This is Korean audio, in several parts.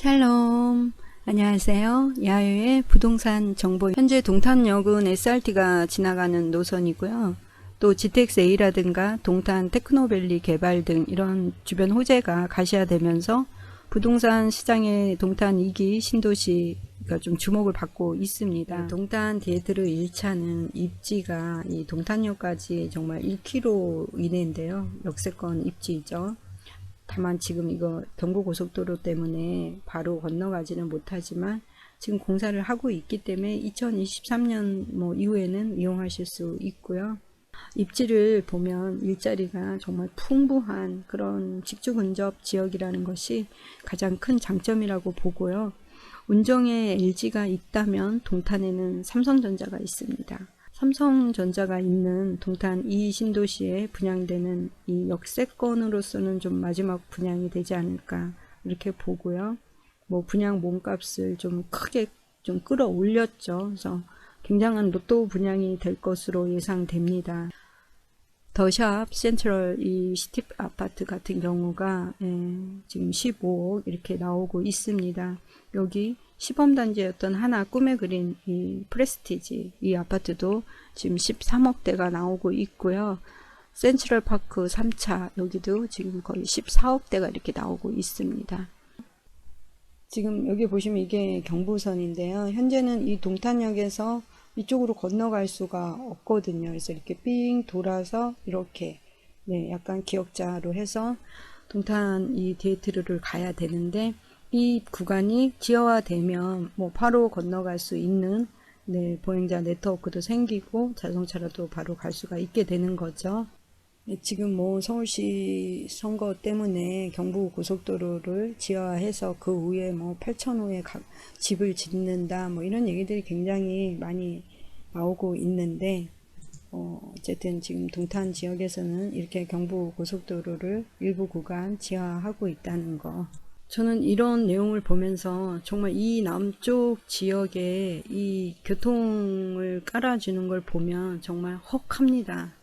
샬롬. 안녕하세요. 야외의 부동산 정보. 현재 동탄역은 SRT가 지나가는 노선이고요. 또 GTX-A라든가 동탄 테크노밸리 개발 등 이런 주변 호재가 가시화되면서 부동산 시장의 동탄 2기 신도시가 좀 주목을 받고 있습니다. 동탄 디에트르 1차는 입지가 이 동탄역까지 정말 1km 이내인데요. 역세권 입지이죠. 다만 지금 이거 경부고속도로 때문에 바로 건너가지는 못하지만 지금 공사를 하고 있기 때문에 2023년 뭐 이후에는 이용하실 수 있고요. 입지를 보면 일자리가 정말 풍부한 그런 직주 근접 지역이라는 것이 가장 큰 장점이라고 보고요. 운정에 LG가 있다면 동탄에는 삼성전자가 있습니다. 삼성전자가 있는 동탄 이 신도시에 분양되는 이 역세권으로서는 좀 마지막 분양이 되지 않을까 이렇게 보고요. 뭐 분양 몸값을 좀 크게 좀 끌어올렸죠. 그래서 굉장한 로또 분양이 될 것으로 예상됩니다. 더샵 센트럴 이 시티 아파트 같은 경우가 예, 지금 15억 이렇게 나오고 있습니다. 여기 시범단지였던 하나 꿈에 그린 이 프레스티지 이 아파트도 지금 13억대가 나오고 있고요. 센트럴 파크 3차 여기도 지금 거의 14억대가 이렇게 나오고 있습니다. 지금 여기 보시면 이게 경부선인데요. 현재는 이 동탄역에서 이쪽으로 건너갈 수가 없거든요. 그래서 이렇게 삥 돌아서 이렇게 네, 약간 기역자로 해서 동탄 이 디에트르를 가야 되는데 이 구간이 지하화되면 뭐 바로 건너갈 수 있는 네, 보행자 네트워크도 생기고 자동차라도 바로 갈 수가 있게 되는 거죠. 네, 지금 뭐 서울시 선거 때문에 경부 고속도로를 지하화해서 그 위에 뭐 8천호에 집을 짓는다 뭐 이런 얘기들이 굉장히 많이 나오고 있는데 어, 어쨌든 지금 동탄 지역에서는 이렇게 경부 고속도로를 일부 구간 지하화하고 있다는 거. 저는 이런 내용을 보면서 정말 이 남쪽 지역에 이 교통을 깔아주는 걸 보면 정말 헉합니다.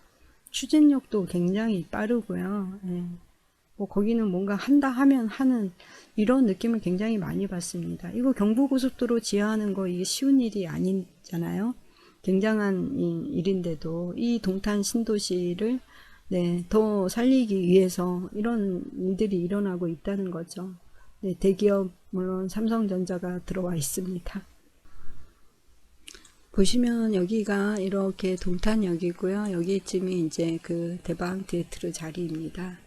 추진력도 굉장히 빠르고요. 예. 뭐 거기는 뭔가 한다 하면 하는 이런 느낌을 굉장히 많이 받습니다. 이거 경부고속도로 지하하는 거 이게 쉬운 일이 아니잖아요. 굉장한 일인데도 이 동탄 신도시를 네, 더 살리기 위해서 이런 일들이 일어나고 있다는 거죠. 네, 대기업 물론 삼성전자가 들어와 있습니다. 보시면 여기가 이렇게 동탄역이고요. 여기쯤이 이제 그 대방 디에트르 자리입니다.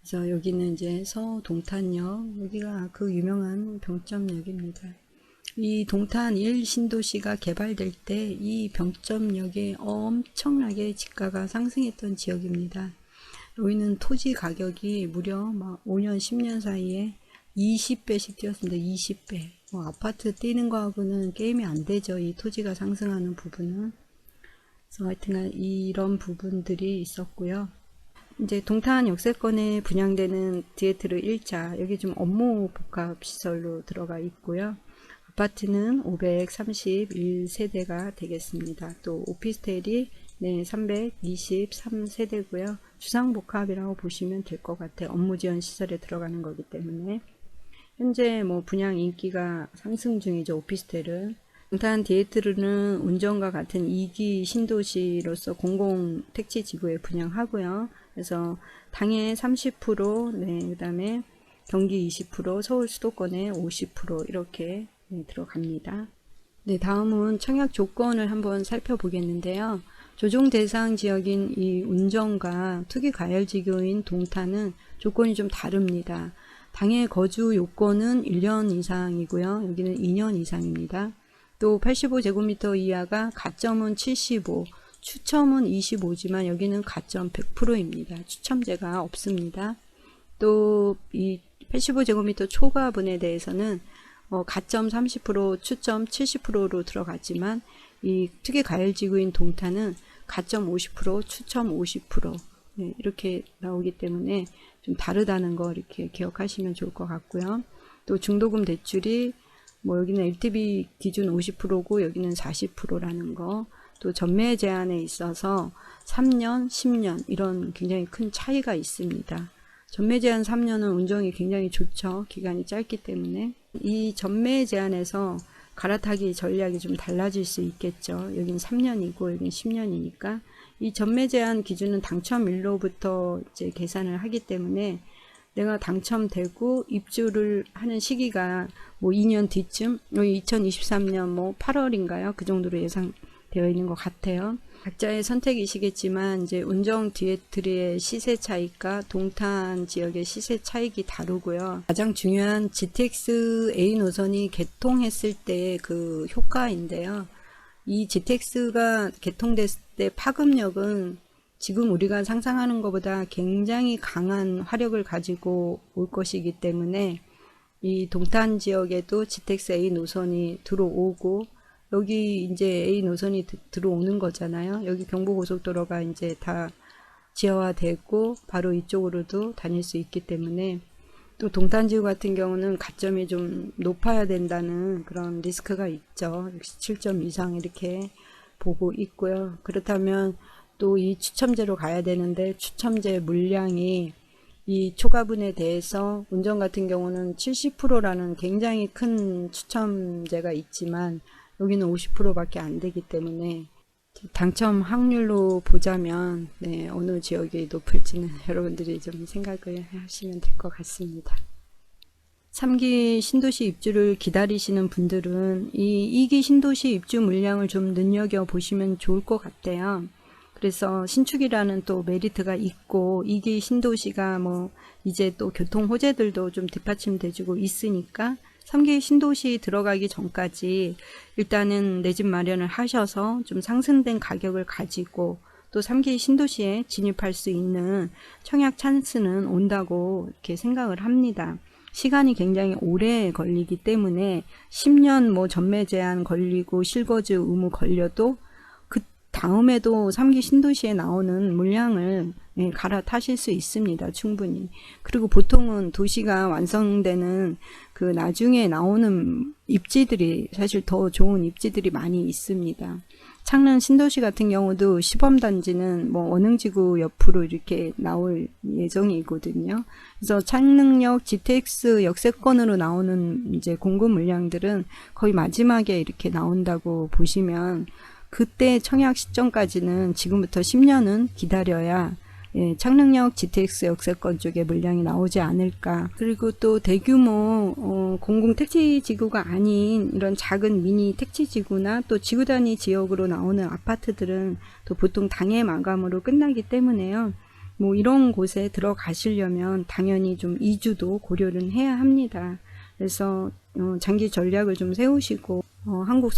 그래서 여기는 이제 서동탄역, 여기가 그 유명한 병점역입니다. 이 동탄 1 신도시가 개발될 때 이 병점역에 엄청나게 집가가 상승했던 지역입니다. 여기는 토지 가격이 무려 막 5년, 10년 사이에 20배씩 뛰었습니다. 20배. 뭐 아파트 뛰는 거하고는 게임이 안 되죠. 이 토지가 상승하는 부분은. 그래서 하여튼간 이런 부분들이 있었고요. 이제 동탄 역세권에 분양되는 디에트르 1차 여기 좀 업무 복합 시설로 들어가 있고요. 아파트는 531세대가 되겠습니다. 또 오피스텔이 네, 323세대고요. 주상복합이라고 보시면 될 것 같아요. 업무 지원 시설에 들어가는 거기 때문에. 현재 뭐 분양 인기가 상승 중이죠. 오피스텔은. 동탄 디에트르는 운전과 같은 2기 신도시로서 공공 택지 지구에 분양하고요. 그래서 당해 30%, 네, 그다음에 경기 20%, 서울 수도권에 50% 이렇게 네, 들어갑니다. 네, 다음은 청약 조건을 한번 살펴보겠는데요. 조정 대상 지역인 이 운정과 투기 가열 지구인 동탄은 조건이 좀 다릅니다. 당해 거주 요건은 1년 이상이고요. 여기는 2년 이상입니다. 또 85제곱미터 이하가 가점은 75, 추첨은 25지만 여기는 가점 100%입니다. 추첨제가 없습니다. 또 이 85제곱미터 초과분에 대해서는 어, 가점 30%, 추점 70%로 들어갔지만 이 특이 가열지구인 동탄은 가점 50%, 추첨 50% 네, 이렇게 나오기 때문에 좀 다르다는 거 이렇게 기억하시면 좋을 것 같고요. 또 중도금 대출이 뭐 여기는 LTV 기준 50%고 여기는 40%라는 거. 또 전매 제한에 있어서 3년, 10년 이런 굉장히 큰 차이가 있습니다. 전매 제한 3년은 운정이 굉장히 좋죠. 기간이 짧기 때문에. 이 전매 제한에서 갈아타기 전략이 좀 달라질 수 있겠죠. 여긴 3년이고 여긴 10년이니까 이 전매 제한 기준은 당첨일로부터 이제 계산을 하기 때문에 내가 당첨되고 입주를 하는 시기가 뭐 2년 뒤쯤, 2023년 뭐 8월인가요? 그 정도로 예상되어 있는 것 같아요. 각자의 선택이시겠지만 이제 운정 디에트리의 시세 차이가 동탄 지역의 시세 차익이 다르고요. 가장 중요한 GTX A 노선이 개통했을 때그 효과인데요. 이 GTX가 개통됐을 때 파급력은 지금 우리가 상상하는 것보다 굉장히 강한 화력을 가지고 올 것이기 때문에 이 동탄 지역에도 GTX A 노선이 들어오고 여기 이제 A 노선이 드- 들어오는 거잖아요. 여기 경부고속도로가 이제 다 지하화되고 바로 이쪽으로도 다닐 수 있기 때문에 또 동탄지구 같은 경우는 가점이 좀 높아야 된다는 그런 리스크가 있죠. 7점 이상 이렇게 보고 있고요. 그렇다면 또 이 추첨제로 가야 되는데 추첨제 물량이 이 초과분에 대해서 운전 같은 경우는 70%라는 굉장히 큰 추첨제가 있지만 여기는 50%밖에 안 되기 때문에 당첨 확률로 보자면 네, 어느 지역이 높을지는 여러분들이 좀 생각을 하시면 될 것 같습니다. 3기 신도시 입주를 기다리시는 분들은 이 2기 신도시 입주 물량을 좀 눈여겨 보시면 좋을 것 같아요. 그래서 신축이라는 또 메리트가 있고 2기 신도시가 뭐 이제 또 교통 호재들도 좀 뒷받침돼주고 있으니까 3기 신도시 들어가기 전까지 일단은 내 집 마련을 하셔서 좀 상승된 가격을 가지고 또 3기 신도시에 진입할 수 있는 청약 찬스는 온다고 이렇게 생각을 합니다. 시간이 굉장히 오래 걸리기 때문에 10년 뭐 전매 제한 걸리고 실거주 의무 걸려도 그 다음에도 3기 신도시에 나오는 물량을 예, 갈아타실 수 있습니다. 충분히. 그리고 보통은 도시가 완성되는 그 나중에 나오는 입지들이 사실 더 좋은 입지들이 많이 있습니다. 창릉 신도시 같은 경우도 시범단지는 뭐 원흥지구 옆으로 이렇게 나올 예정이거든요. 그래서 창릉역 GTX 역세권으로 나오는 이제 공급 물량들은 거의 마지막에 이렇게 나온다고 보시면 그때 청약 시점까지는 지금부터 10년은 기다려야 예, 창릉역 GTX 역세권 쪽에 물량이 나오지 않을까. 그리고 또 대규모 어, 공공 택지 지구가 아닌 이런 작은 미니 택지 지구나 또 지구 단위 지역으로 나오는 아파트들은 또 보통 당해 마감으로 끝나기 때문에요. 뭐 이런 곳에 들어가시려면 당연히 좀 이주도 고려를 해야 합니다. 그래서 어, 장기 전략을 좀 세우시고 어, 한국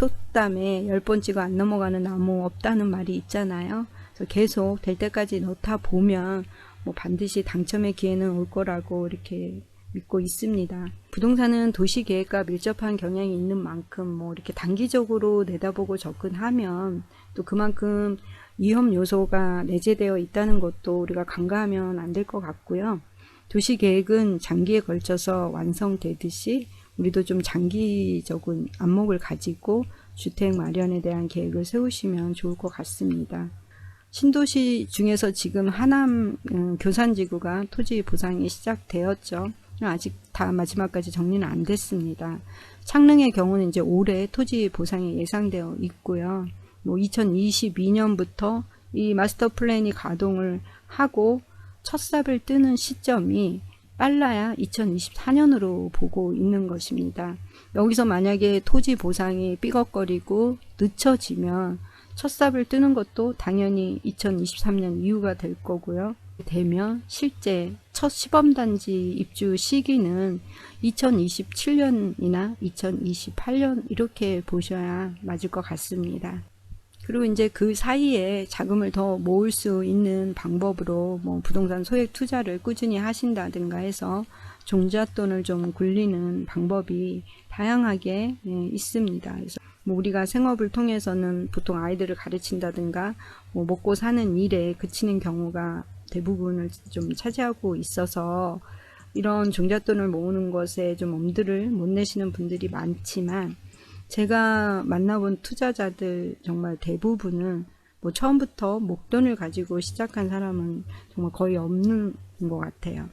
번 찍어 안 넘어가는 나무 없다는 말이 있잖아요. 계속 될 때까지 넣다 보면 뭐 반드시 당첨의 기회는 올 거라고 이렇게 믿고 있습니다. 부동산은 도시 계획과 밀접한 경향이 있는 만큼 뭐 이렇게 단기적으로 내다보고 접근하면 또 그만큼 위험 요소가 내재되어 있다는 것도 우리가 간과하면 안 될 것 같고요. 도시 계획은 장기에 걸쳐서 완성되듯이 우리도 좀 장기적인 안목을 가지고 주택 마련에 대한 계획을 세우시면 좋을 것 같습니다. 신도시 중에서 지금 하남 음, 교산지구가 토지 보상이 시작되었죠. 아직 다 마지막까지 정리는 안 됐습니다. 창릉의 경우는 이제 올해 토지 보상이 예상되어 있고요. 뭐 2022년부터 이 마스터 플랜이 가동을 하고 첫 삽을 뜨는 시점이 빨라야 2024년으로 보고 있는 것입니다. 여기서 만약에 토지 보상이 삐걱거리고 늦춰지면 첫 삽을 뜨는 것도 당연히 2023년 이후가 될 거고요. 되면 실제 첫 시범단지 입주 시기는 2027년이나 2028년 이렇게 보셔야 맞을 것 같습니다. 그리고 이제 그 사이에 자금을 더 모을 수 있는 방법으로 뭐 부동산 소액 투자를 꾸준히 하신다든가 해서 종잣돈을 좀 굴리는 방법이 다양하게 예, 있습니다. 그래서 뭐 우리가 생업을 통해서는 보통 아이들을 가르친다든가 뭐 먹고 사는 일에 그치는 경우가 대부분을 좀 차지하고 있어서 이런 종잣돈을 모으는 것에 좀 엄두를 못 내시는 분들이 많지만 제가 만나본 투자자들 정말 대부분은 뭐 처음부터 목돈을 가지고 시작한 사람은 정말 거의 없는 것 같아요.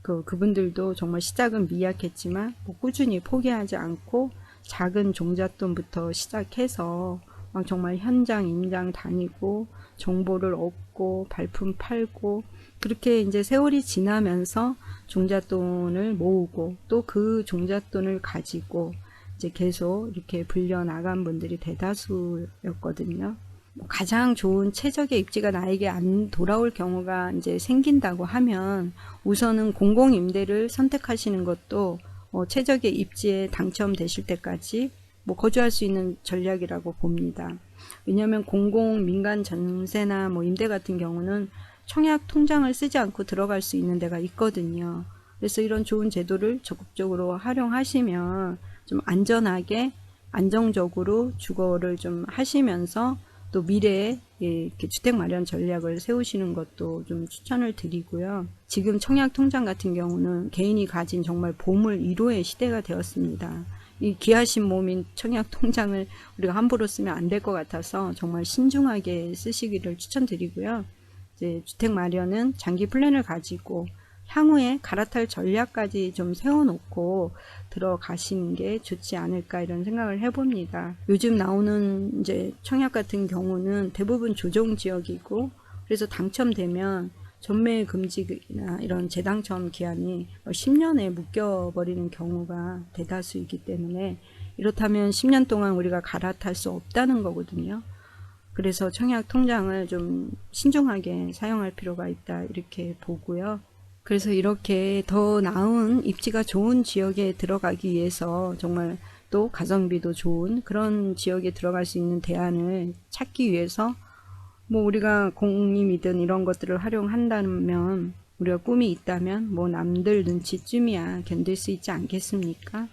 그 그분들도 정말 시작은 미약했지만 뭐 꾸준히 포기하지 않고 작은 종잣돈부터 시작해서 막 정말 현장 임장 다니고 정보를 얻고 발품 팔고 그렇게 이제 세월이 지나면서 종잣돈을 모으고 또 그 종잣돈을 가지고 이제 계속 이렇게 불려 나간 분들이 대다수였거든요. 뭐 가장 좋은 최적의 입지가 나에게 안 돌아올 경우가 이제 생긴다고 하면 우선은 공공임대를 선택하시는 것도 어, 최적의 입지에 당첨되실 때까지 뭐 거주할 수 있는 전략이라고 봅니다. 왜냐하면 공공 민간 전세나 뭐 임대 같은 경우는 청약 통장을 쓰지 않고 들어갈 수 있는 데가 있거든요. 그래서 이런 좋은 제도를 적극적으로 활용하시면 좀 안전하게 안정적으로 주거를 좀 하시면서 또 미래에 예, 이렇게 주택 마련 전략을 세우시는 것도 좀 추천을 드리고요. 지금 청약 통장 같은 경우는 개인이 가진 정말 보물 1호의 시대가 되었습니다. 이 귀하신 몸인 청약 통장을 우리가 함부로 쓰면 안 될 것 같아서 정말 신중하게 쓰시기를 추천드리고요. 이제 주택 마련은 장기 플랜을 가지고 향후에 갈아탈 전략까지 좀 세워놓고 들어가시는 게 좋지 않을까 이런 생각을 해봅니다. 요즘 나오는 이제 청약 같은 경우는 대부분 조정 지역이고 그래서 당첨되면 전매 금지나 이런 재당첨 기한이 10년에 묶여버리는 경우가 대다수이기 때문에 이렇다면 10년 동안 우리가 갈아탈 수 없다는 거거든요. 그래서 청약 통장을 좀 신중하게 사용할 필요가 있다 이렇게 보고요. 그래서 이렇게 더 나은 입지가 좋은 지역에 들어가기 위해서 정말 또 가성비도 좋은 그런 지역에 들어갈 수 있는 대안을 찾기 위해서 뭐 우리가 공임이든 이런 것들을 활용한다면 우리가 꿈이 있다면 뭐 남들 눈치쯤이야 견딜 수 있지 않겠습니까?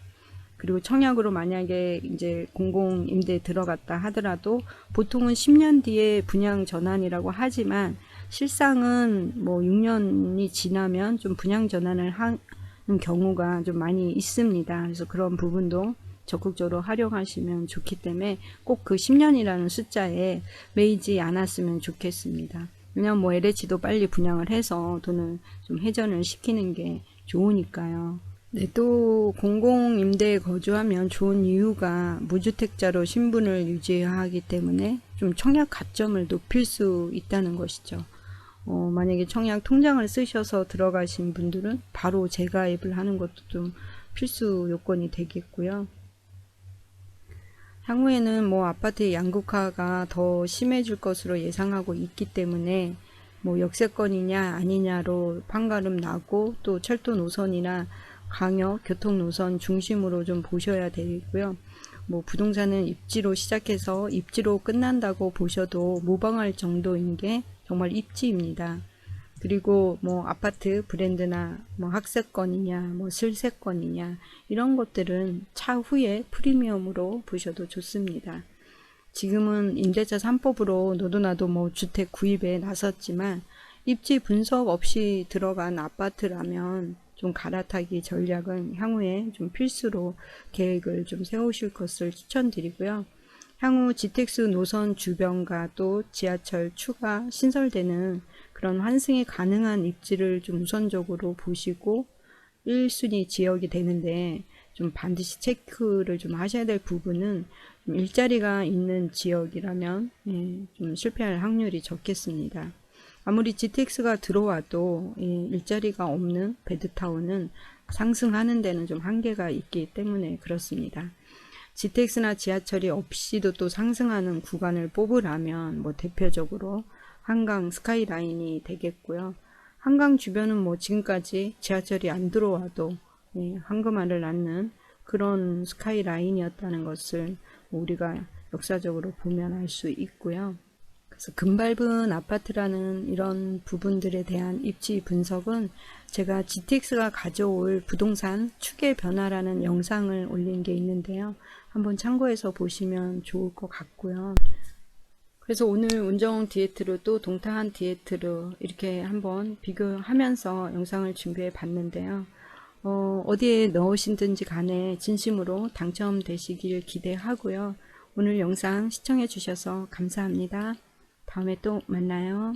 그리고 청약으로 만약에 이제 공공 임대에 들어갔다 하더라도 보통은 10년 뒤에 분양 전환이라고 하지만 실상은 뭐 6년이 지나면 좀 분양 전환을 하는 경우가 좀 많이 있습니다. 그래서 그런 부분도 적극적으로 활용하시면 좋기 때문에 꼭 그 10년이라는 숫자에 매이지 않았으면 좋겠습니다. 왜냐면 뭐 LH도 빨리 분양을 해서 돈을 좀 회전을 시키는 게 좋으니까요. 네, 또 공공임대에 거주하면 좋은 이유가 무주택자로 신분을 유지하기 때문에 좀 청약 가점을 높일 수 있다는 것이죠. 어, 만약에 청약 통장을 쓰셔서 들어가신 분들은 바로 재가입을 하는 것도 좀 필수 요건이 되겠고요. 향후에는 뭐 아파트의 양극화가 더 심해질 것으로 예상하고 있기 때문에 뭐 역세권이냐 아니냐로 판가름 나고 또 철도 노선이나 강역 교통 노선 중심으로 좀 보셔야 되고요. 뭐 부동산은 입지로 시작해서 입지로 끝난다고 보셔도 무방할 정도인 게 정말 입지입니다. 그리고 뭐 아파트 브랜드나 뭐 학세권이냐 뭐 실세권이냐 이런 것들은 차후에 프리미엄으로 보셔도 좋습니다. 지금은 임대차 3법으로 너도나도 뭐 주택 구입에 나섰지만 입지 분석 없이 들어간 아파트라면 좀 갈아타기 전략은 향후에 좀 필수로 계획을 좀 세우실 것을 추천드리고요. 향후 GTX 노선 주변과 또 지하철 추가 신설되는 그런 환승이 가능한 입지를 좀 우선적으로 보시고 1순위 지역이 되는데 좀 반드시 체크를 좀 하셔야 될 부분은 좀 일자리가 있는 지역이라면 예, 좀 실패할 확률이 적겠습니다. 아무리 GTX가 들어와도 예, 일자리가 없는 베드타운은 상승하는 데는 좀 한계가 있기 때문에 그렇습니다. GTX나 지하철이 없이도 또 상승하는 구간을 뽑으라면 뭐 대표적으로 한강 스카이라인이 되겠고요. 한강 주변은 뭐 지금까지 지하철이 안 들어와도 예, 황금알을 낳는 그런 스카이라인이었다는 것을 우리가 역사적으로 보면 알 수 있고요. 그래서 금밟은 아파트라는 이런 부분들에 대한 입지 분석은 제가 GTX가 가져올 부동산 추계 변화라는 영상을 올린 게 있는데요. 한번 참고해서 보시면 좋을 것 같고요. 그래서 오늘 운정 디에트로 또 동타한 디에트로 이렇게 한번 비교하면서 영상을 준비해 봤는데요. 어, 어디에 넣으신든지 간에 진심으로 당첨되시길 기대하고요. 오늘 영상 시청해 주셔서 감사합니다. 다음에 또 만나요.